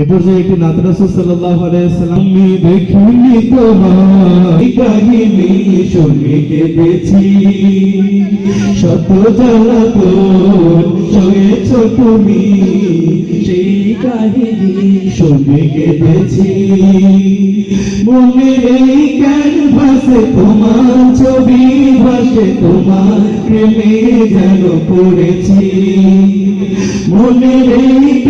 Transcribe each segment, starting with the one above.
এ পর্যায়ে একটি নাত রাসূল সাল্লাল্লাহু আলাইহি শত জ্বালাতন সয়েছ তুমি, সেই কাহিনী শুনে কেঁদেছি। ক্যানভাসে তোমার ছবি, ভাসে তোমার প্রেমে যেন পড়েছি। মনের এই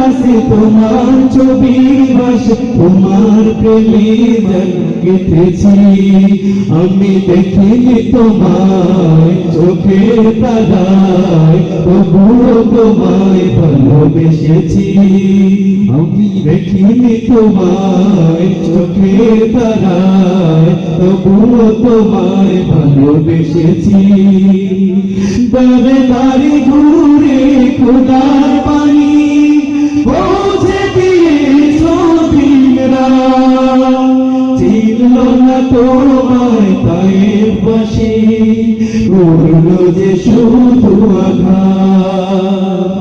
ক্যানভাসে তোমার ছবি ভাসে তোমার প্রেমে কেটেছি আমি দেখিনি তোমায় চোখের তারায়, তবুও তোমায় ভালোবেসেছি। আমি দেখিনি তোমায় চোখের তারায়, তবুও তোমায় ভালোবেসেছি। দরে দাঁড়ি ঘুরে খোদার তোমায় তাই বসে করল যে শুধু আঘাত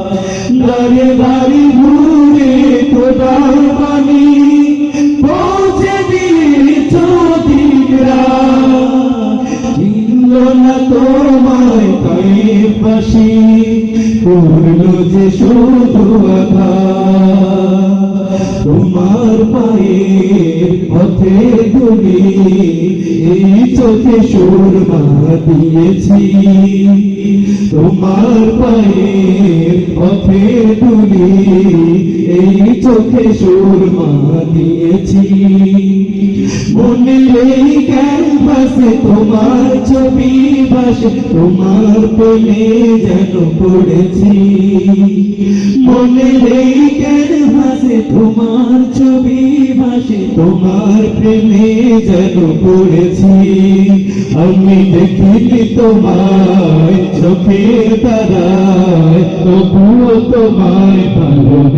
দাঁড়ে দাঁড়ি ঘুরে খোদার পানি পৌঁছে দিয়েছ না তোমায় তাই পাশি করল যে শুধু আঘাত তোমার পায়ের গুলি এই চোখে সুরমা দিয়েছি তোমার পায়ের পথে গুলি এই চোখে সুরমা দিয়েছি। মনের ক্যানভাসে তোমার ছবি তোমার যেন পড়েছি ক্যানভাসে তোমার ছবি। তোমার প্রেমে যেন পড়েছি। আমি দেখিনি তোমার চোখের তারায় তবুও তোমায়